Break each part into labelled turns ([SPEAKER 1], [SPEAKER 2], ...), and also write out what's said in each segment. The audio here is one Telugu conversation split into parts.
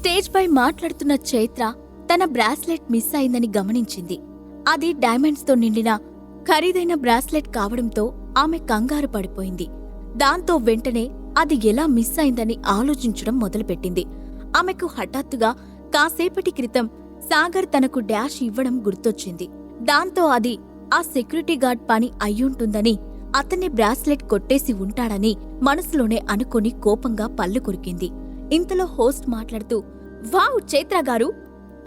[SPEAKER 1] స్టేజ్ పై మాట్లాడుతున్న చైత్ర తన బ్రాస్లెట్ మిస్ అయిందని గమనించింది. అది డైమండ్స్తో నిండిన ఖరీదైన బ్రాస్లెట్ కావడంతో ఆమె కంగారు పడిపోయింది. దాంతో వెంటనే అది ఎలా మిస్ అయిందని ఆలోచించడం మొదలుపెట్టింది. ఆమెకు హఠాత్తుగా కాసేపటి క్రితం సాగర్ తనకు డాష్ ఇవ్వడం గుర్తొచ్చింది. దాంతో అది ఆ సెక్యూరిటీ గార్డ్ పని అయ్యుంటుందని అతన్ని బ్రాస్లెట్ కొట్టేసి ఉంటాడని మనసులోనే అనుకొని కోపంగా పళ్ళు కొరికింది. ఇంతలో హోస్ట్ మాట్లాడుతూ వావ్ చైత్ర గారు!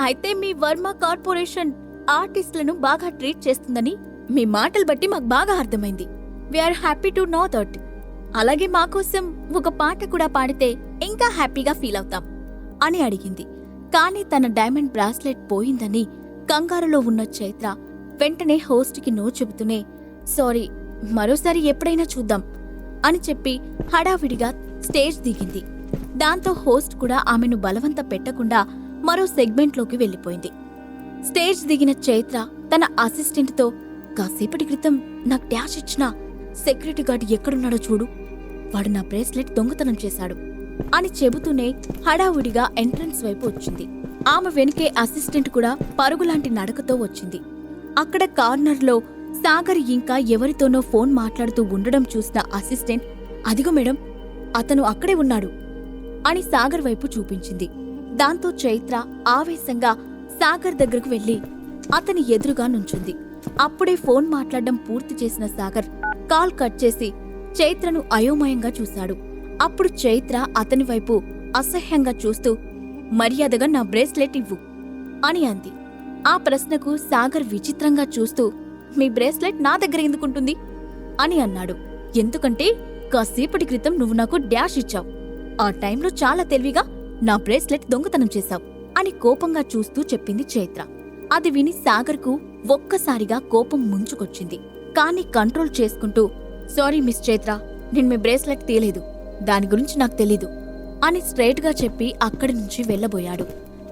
[SPEAKER 1] అయితే మీ వర్మ కార్పొరేషన్ ఆర్టిస్టులను బాగా ట్రీట్ చేస్తుందని మీ మాటలు బట్టి మాకు బాగా అర్థమైంది. We are happy to know that. అలాగే మా కోసం ఒక పాట కూడా పాడితే ఇంకా హ్యాపీగా ఫీల్ అవుతాం అని అడిగింది. కానీ తన డైమండ్ బ్రాస్లెట్ పోయిందని కంగారులో ఉన్న చైత్ర వెంటనే హోస్ట్కి నో చెబుతూనే సారీ మరోసారి ఎప్పుడైనా చూద్దాం అని చెప్పి హడావిడిగా స్టేజ్ దిగింది. దాంతో హోస్ట్ కూడా ఆమెను బలవంత పెట్టకుండా మరో సెగ్మెంట్లోకి వెళ్ళిపోయింది. స్టేజ్ దిగిన చైత్ర తన అసిస్టెంట్తో కాసేపటి క్రితం నాకు డాష్ ఇచ్చిన సెక్యూరిటీ గార్డ్ ఎక్కడున్నాడో చూడు వాడు నా బ్రేస్లెట్ దొంగతనం చేశాడు అని చెబుతూనే హడావుడిగా ఎంట్రన్స్ వైపు వచ్చింది. ఆమె వెనుకే అసిస్టెంట్ కూడా పరుగులాంటి నడకతో వచ్చింది. అక్కడ కార్నర్లో సాగర్ ఇంకా ఎవరితోనో ఫోన్ మాట్లాడుతూ ఉండడం చూసిన అసిస్టెంట్ అదిగో మేడం అతను అక్కడే ఉన్నాడు. అని సాగర్ వైపు చూపించింది. దాంతో చైత్ర ఆవేశంగా సాగర్ దగ్గరకు వెళ్ళి అతని ఎదురుగా నుంచుంది. అప్పుడే ఫోన్ మాట్లాడడం పూర్తి చేసిన సాగర్ కాల్ కట్ చేసి చైత్రను అయోమయంగా చూశాడు. అప్పుడు చైత్ర అతని వైపు అసహ్యంగా చూస్తూ మర్యాదగా నా బ్రేస్లెట్ ఇవ్వు అని అంది. ఆ ప్రశ్నకు సాగర్ విచిత్రంగా చూస్తూ మీ బ్రేస్లెట్ నా దగ్గర ఎందుకుంటుంది? అని అన్నాడు. ఎందుకంటే కాసేపటి క్రితం నువ్వు నాకు డాష్ ఇచ్చావు. ఆ టైంలో చాలా తెలివిగా నా బ్రేస్లెట్ దొంగతనం చేశావు అని కోపంగా చూస్తూ చెప్పింది చైత్ర. అది విని సాగర్కు ఒక్కసారిగా కోపం ముంచుకొచ్చింది. కానీ కంట్రోల్ చేసుకుంటూ సారీ మిస్ చైత్ర నేను మీ బ్రేస్లెట్ తీయలేదు. దాని గురించి నాకు తెలీదు అని స్ట్రైట్గా చెప్పి అక్కడి నుంచి వెళ్ళబోయాడు.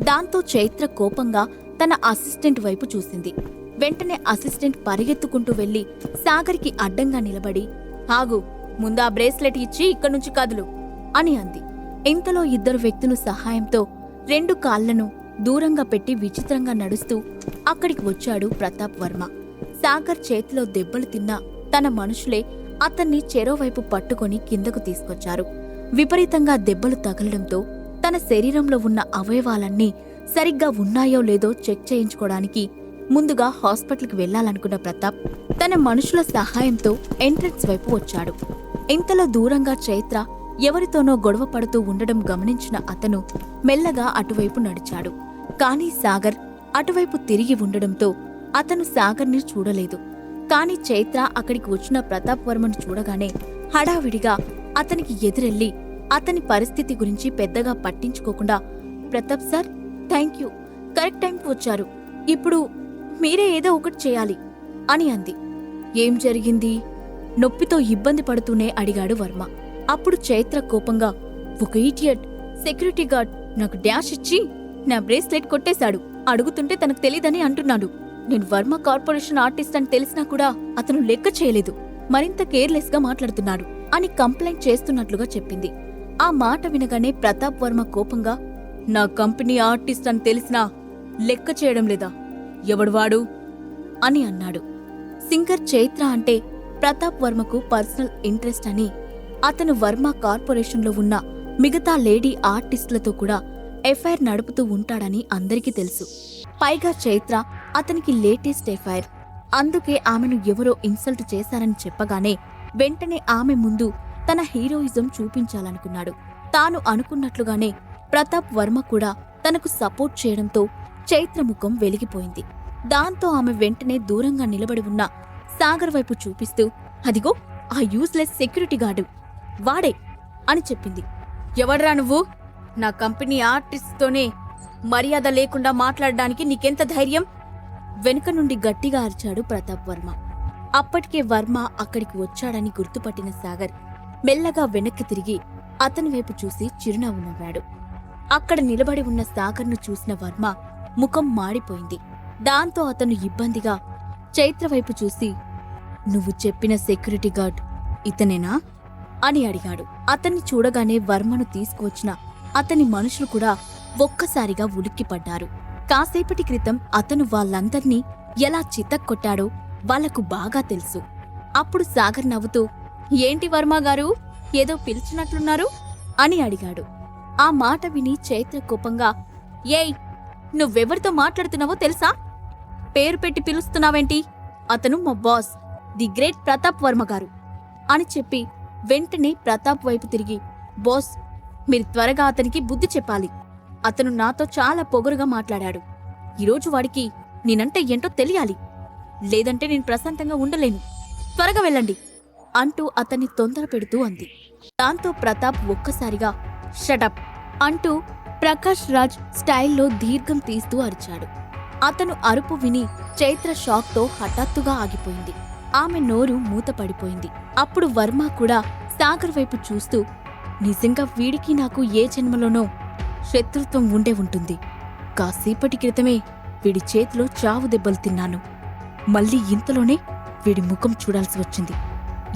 [SPEAKER 1] దాంతో చైత్ర కోపంగా తన అసిస్టెంట్ వైపు చూసింది. వెంటనే అసిస్టెంట్ పరిగెత్తుకుంటూ వెళ్ళి సాగర్కి అడ్డంగా నిలబడి ఆగు ముందా బ్రేస్లెట్ ఇచ్చి ఇక్కడి నుంచి కదులు. అని అంది. ఇంతలో ఇద్దరు వ్యక్తుల సహాయంతో రెండు కాళ్ళను దూరంగా పెట్టి విచిత్రంగా నడుస్తూ అక్కడికి వచ్చాడు ప్రతాప్ వర్మ. సాగర్ చేతిలో దెబ్బలు తిన్నా తన మనుషులే అతన్ని చెరోవైపు పట్టుకొని కిందకు తీసుకొచ్చారు. విపరీతంగా దెబ్బలు తగలడంతో తన శరీరంలో ఉన్న అవయవాలన్నీ సరిగ్గా ఉన్నాయో లేదో చెక్ చేయించుకోవడానికి ముందుగా హాస్పిటల్కి వెళ్ళాలనుకున్న ప్రతాప్ తన మనుషుల సహాయంతో ఎంట్రన్స్ వైపు వచ్చాడు. ఇంతలో దూరంగా చైత్ర ఎవరితోనో గొడవ పడుతూ ఉండడం గమనించిన అతను మెల్లగా అటువైపు నడిచాడు. కానీ సాగర్ అటువైపు తిరిగి ఉండడంతో అతను సాగర్ని చూడలేదు. కాని చైత్ర అక్కడికి వచ్చిన ప్రతాప్ వర్మను చూడగానే హడావిడిగా అతనికి ఎదురెళ్ళి అతని పరిస్థితి గురించి పెద్దగా పట్టించుకోకుండా Pratap sir thank you. Correct టైంకి వచ్చారు. ఇప్పుడు మీరే ఏదో ఒకటి చేయాలి అని అంది. ఏం జరిగింది? నొప్పితో ఇబ్బంది పడుతూనే అడిగాడు వర్మ. అప్పుడు చైత్ర కోపంగా ఒక ఈటియట్ సెక్యూరిటీ గార్డ్ నాకు డాష్ ఇచ్చి నా బ్రేస్లెట్ కొట్టేశాడు. అడుగుతుంటే తనకు తెలీదని అంటున్నాడు. నేను వర్మ కార్పొరేషన్ ఆర్టిస్ట్ అని తెలిసినా కూడా అతను లెక్క చేయలేదు. మరింత కేర్లెస్గా మాట్లాడుతున్నాడు అని కంప్లైంట్ చేస్తున్నట్లుగా చెప్పింది. ఆ మాట వినగానే ప్రతాప్ వర్మ కోపంగా నా కంపెనీ ఆర్టిస్ట్ అని తెలిసినా లెక్క చేయడం లేదా? ఎవడు వాడు? అని అన్నాడు. సింగర్ చైత్ర అంటే ప్రతాప్ వర్మకు పర్సనల్ ఇంట్రెస్ట్ అని అతను వర్మ కార్పొరేషన్లో ఉన్న మిగతా లేడీ ఆర్టిస్టులతో కూడా ఎఫ్ఐఆర్ నడుపుతూ ఉంటాడని అందరికీ తెలుసు. పైగా చైత్ర అతనికి లేటెస్ట్ ఎఫ్ఐఆర్. అందుకే ఆమెను ఎవరో ఇన్సల్ట్ చేశారని చెప్పగానే వెంటనే ఆమె ముందు తన హీరోయిజం చూపించాలనుకున్నాడు. తాను అనుకున్నట్లుగానే ప్రతాప్ వర్మ కూడా తనకు సపోర్ట్ చేయడంతో చైత్ర ముఖం వెలిగిపోయింది. దాంతో ఆమె వెంటనే దూరంగా నిలబడి ఉన్న సాగర్ వైపు చూపిస్తూ అదిగో ఆ యూస్లెస్ సెక్యూరిటీ గార్డు. వాడే అని చెప్పింది. ఎవడ్రా నువ్వు? నా కంపెనీ ఆర్టిస్ట్తోనే మర్యాద లేకుండా మాట్లాడడానికి నీకెంత ధైర్యం? వెనుక నుండి గట్టిగా అరిచాడు ప్రతాప్ వర్మ. అప్పటికే వర్మ అక్కడికి వచ్చాడని గుర్తుపట్టిన సాగర్ మెల్లగా వెనక్కి తిరిగి అతని వైపు చూసి చిరునవ్వు నవ్వాడు. అక్కడ నిలబడి ఉన్న సాగర్ను చూసిన వర్మ ముఖం మాడిపోయింది. దాంతో అతను ఇబ్బందిగా చైత్ర వైపు చూసి నువ్వు చెప్పిన సెక్యూరిటీ గార్డ్ ఇతనేనా? అని అడిగాడు. అతన్ని చూడగానే వర్మను తీసుకువచ్చిన అతని మనుషులు కూడా ఒక్కసారిగా ఉలిక్కిపడ్డారు కాసేపటి క్రితం అతను వాళ్ళందర్నీ ఎలా చితక్కొట్టాడో వాళ్ళకు బాగా తెలుసు. అప్పుడు సాగర్ నవ్వుతూ ఏంటి వర్మ గారు? ఏదో పిలిచినట్లున్నారు? అని అడిగాడు. ఆ మాట విని చైత్ర కోపంగా ఏయ్ నువ్వెవరితో మాట్లాడుతున్నావో తెలుసా? పేరు పెట్టి పిలుస్తున్నావేంటి? అతను మా boss the great Pratap Varma గారు అని చెప్పి వెంటనే ప్రతాప్ వైపు తిరిగి బాస్ మీరు త్వరగా అతనికి బుద్ధి చెప్పాలి. అతను నాతో చాలా పొగరుగా మాట్లాడాడు. ఈరోజు వాడికి నేనంటే ఏంటో తెలియాలి. లేదంటే నేను ప్రశాంతంగా ఉండలేను. త్వరగా వెళ్ళండి అంటూ అతన్ని తొందర పెడుతూ అంది. దాంతో ప్రతాప్ ఒక్కసారిగా షటప్ అంటూ ప్రకాష్ రాజ్ స్టైల్లో దీర్ఘం తీస్తూ అరిచాడు. అతను అరుపు విని చైత్ర షాక్తో హఠాత్తుగా ఆగిపోయింది. ఆమె నోరు మూతపడిపోయింది. అప్పుడు వర్మ కూడా సాగర్ వైపు చూస్తూ నిజంగా వీడికి నాకు ఏ జన్మలోనో శత్రుత్వం ఉండే ఉంటుంది. కాసేపటి క్రితమే వీడి చేతిలో చావు దెబ్బలు తిన్నాను. మళ్ళీ ఇంతలోనే వీడి ముఖం చూడాల్సి వచ్చింది.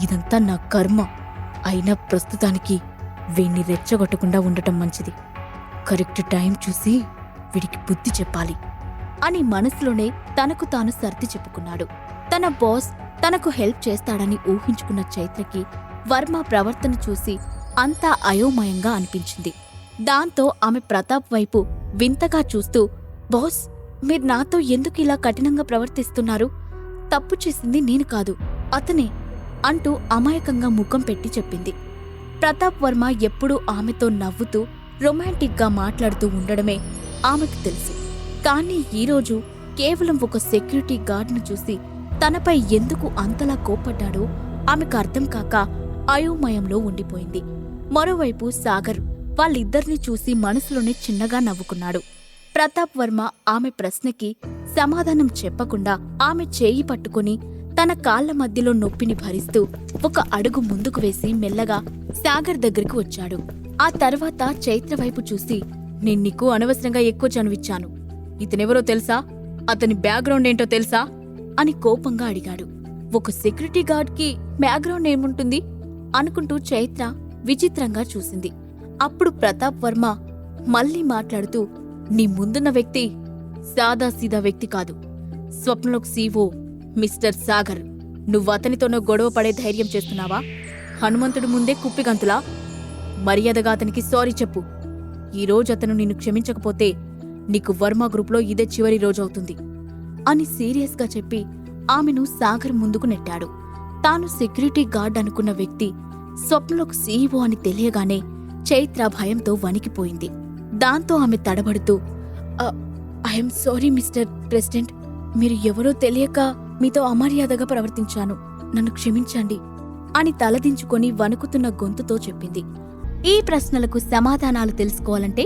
[SPEAKER 1] ఇదంతా నా కర్మ. అయినా ప్రస్తుతానికి వీణ్ణి రెచ్చగొట్టకుండా ఉండటం మంచిది. కరెక్ట్ టైం చూసి వీడికి బుద్ధి చెప్పాలి అని మనసులోనే తనకు తాను సర్ది చెప్పుకున్నాడు. తన బాస్ తనకు హెల్ప్ చేస్తాడని ఊహించుకున్న చైత్రకి వర్మ ప్రవర్తన చూసి అంతా అయోమయంగా అనిపించింది. దాంతో ఆమె ప్రతాప్ వైపు వింతగా చూస్తూ బాస్ మీరు నాతో ఎందుకు ఇలా కఠినంగా ప్రవర్తిస్తున్నారు? తప్పు చేసింది నేను కాదు అతనే అంటూ అమాయకంగా ముఖం పెట్టి చెప్పింది. ప్రతాప్ వర్మ ఎప్పుడూ ఆమెతో నవ్వుతూ రొమాంటిక్గా మాట్లాడుతూ ఉండడమే ఆమెకు తెలుసు. కానీ ఈరోజు కేవలం ఒక సెక్యూరిటీ గార్డ్ను చూసి తనపై ఎందుకు అంతలా కోప్పడ్డాడో ఆమెకు అర్థం కాక అయోమయంలో ఉండిపోయింది. మరోవైపు సాగర్ వాళ్ళిద్దరిని చూసి మనసులోనే చిన్నగా నవ్వుకున్నాడు. ప్రతాప్ వర్మ ఆమె ప్రశ్నకి సమాధానం చెప్పకుండా ఆమె చేయి పట్టుకుని తన కాళ్ళ మధ్యలో నొప్పిని భరిస్తూ ఒక అడుగు ముందుకు వేసి మెల్లగా సాగర్ దగ్గరికి వచ్చాడు. ఆ తర్వాత చైత్ర వైపు చూసి నేను నీకు అనవసరంగా ఎక్కువ చనువిచ్చాను. ఇతనెవరో తెలుసా? అతని బ్యాక్గ్రౌండ్ ఏంటో తెలుసా? అని కోపంగా అడిగాడు. ఒక సెక్యూరిటీ గార్డ్కి బ్యాక్గ్రౌండ్ ఏముంటుంది? అనుకుంటూ చైత్ర విచిత్రంగా చూసింది. అప్పుడు ప్రతాప్ వర్మ మళ్ళీ మాట్లాడుతూ నీ ముందున్న వ్యక్తి సాదాసీదా వ్యక్తి కాదు. Swapnalok CO mister Sagar. నువ్వు అతనితోనో గొడవ పడే ధైర్యం చేస్తున్నావా? హనుమంతుడు ముందే కుప్పిగంతులా? మర్యాదగా అతనికి సారీ చెప్పు. ఈరోజు అతను నిన్ను క్షమించకపోతే నీకు వర్మ గ్రూప్లో ఇదే చివరి రోజు అవుతుంది. అని సీరియస్గా చెప్పి ఆమెను సాగర్ ముందుకు నెట్టాడు. తాను సెక్యూరిటీ గార్డ్ అనుకున్న వ్యక్తి స్వప్నలోకి సీఈఓ అని తెలియగానే చైత్ర భయంతో వణికిపోయింది. దాంతో ఆమె తడబడుతూ ఐఎమ్ సారీ మిస్టర్ ప్రెసిడెంట్. మీరు ఎవరో తెలియక మీతో అమర్యాదగా ప్రవర్తించాను. నన్ను క్షమించండి అని తలదించుకొని వణుకుతున్న గొంతుతో చెప్పింది. ఈ ప్రశ్నలకు సమాధానాలు తెలుసుకోవాలంటే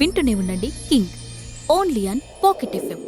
[SPEAKER 1] వింటూనే ఉండండి king. Only on pocket FM.